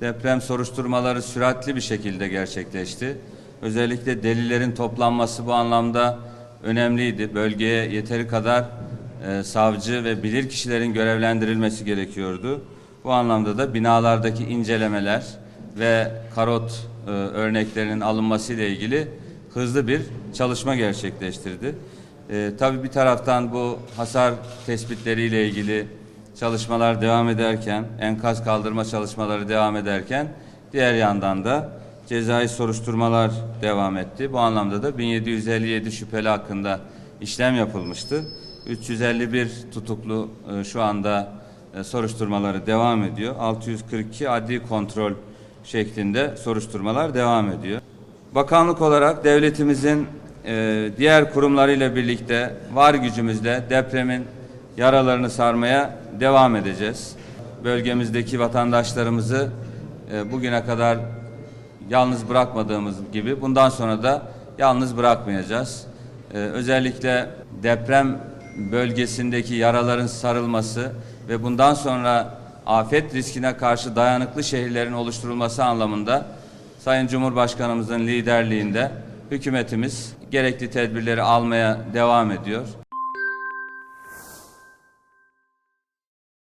Deprem soruşturmaları süratli bir şekilde gerçekleşti. Özellikle delillerin toplanması bu anlamda önemliydi. Bölgeye yeteri kadar e, savcı ve bilirkişilerin görevlendirilmesi gerekiyordu. Bu anlamda da binalardaki incelemeler ve karot e, örneklerinin alınması ile ilgili hızlı bir çalışma gerçekleştirdi. E, tabii bir taraftan bu hasar tespitleriyle ilgili çalışmalar devam ederken, enkaz kaldırma çalışmaları devam ederken diğer yandan da cezai soruşturmalar devam etti. Bu anlamda da 1757 şüpheli hakkında işlem yapılmıştı. 351 tutuklu e, şu anda e, soruşturmaları devam ediyor. 642 adli kontrol şeklinde soruşturmalar devam ediyor. Bakanlık olarak devletimizin e, diğer kurumlarıyla birlikte var gücümüzle depremin yaralarını sarmaya devam edeceğiz. Bölgemizdeki vatandaşlarımızı e, bugüne kadar yalnız bırakmadığımız gibi bundan sonra da yalnız bırakmayacağız. E, özellikle deprem bölgesindeki yaraların sarılması ve bundan sonra afet riskine karşı dayanıklı şehirlerin oluşturulması anlamında Sayın Cumhurbaşkanımızın liderliğinde hükümetimiz gerekli tedbirleri almaya devam ediyor.